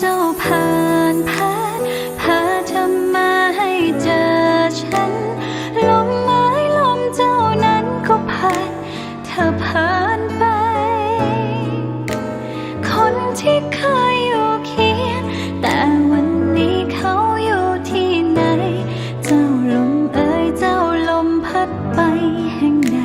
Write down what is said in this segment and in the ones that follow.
เจ้าผ่านพาพาเธอมาให้เจอฉัน ลมไม้ลมเจ้านั้นก็พัดเธอผ่านไป คนที่เคยอยู่เคียงแต่วันนี้เขาอยู่ที่ไหน เจ้าลมเอ่ยเจ้าลมพัดไปแห่งไห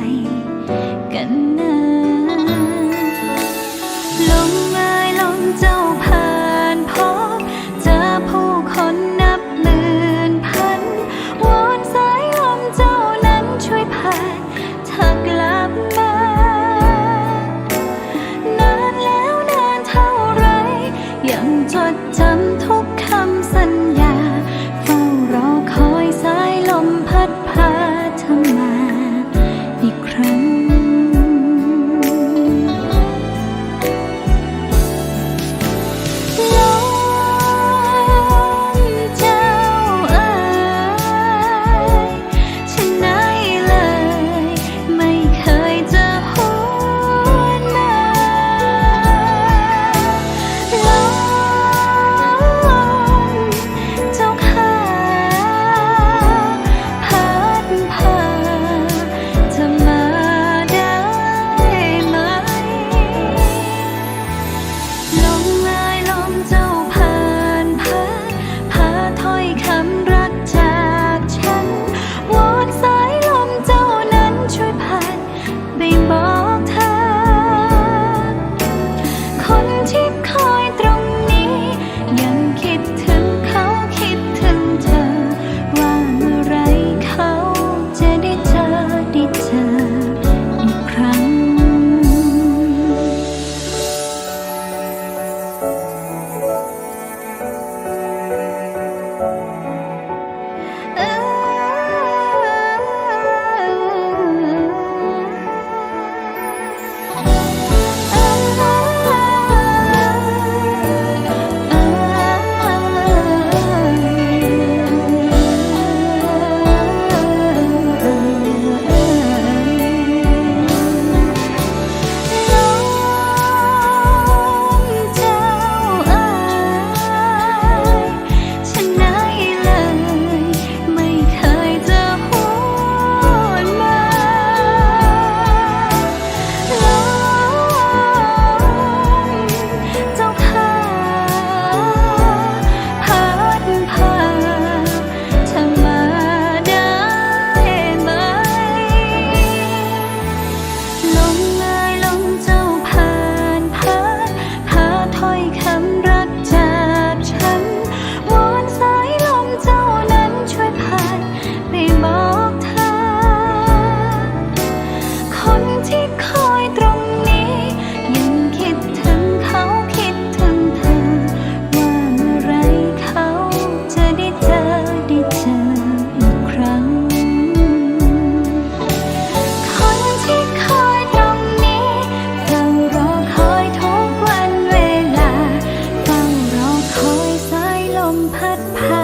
พัดพา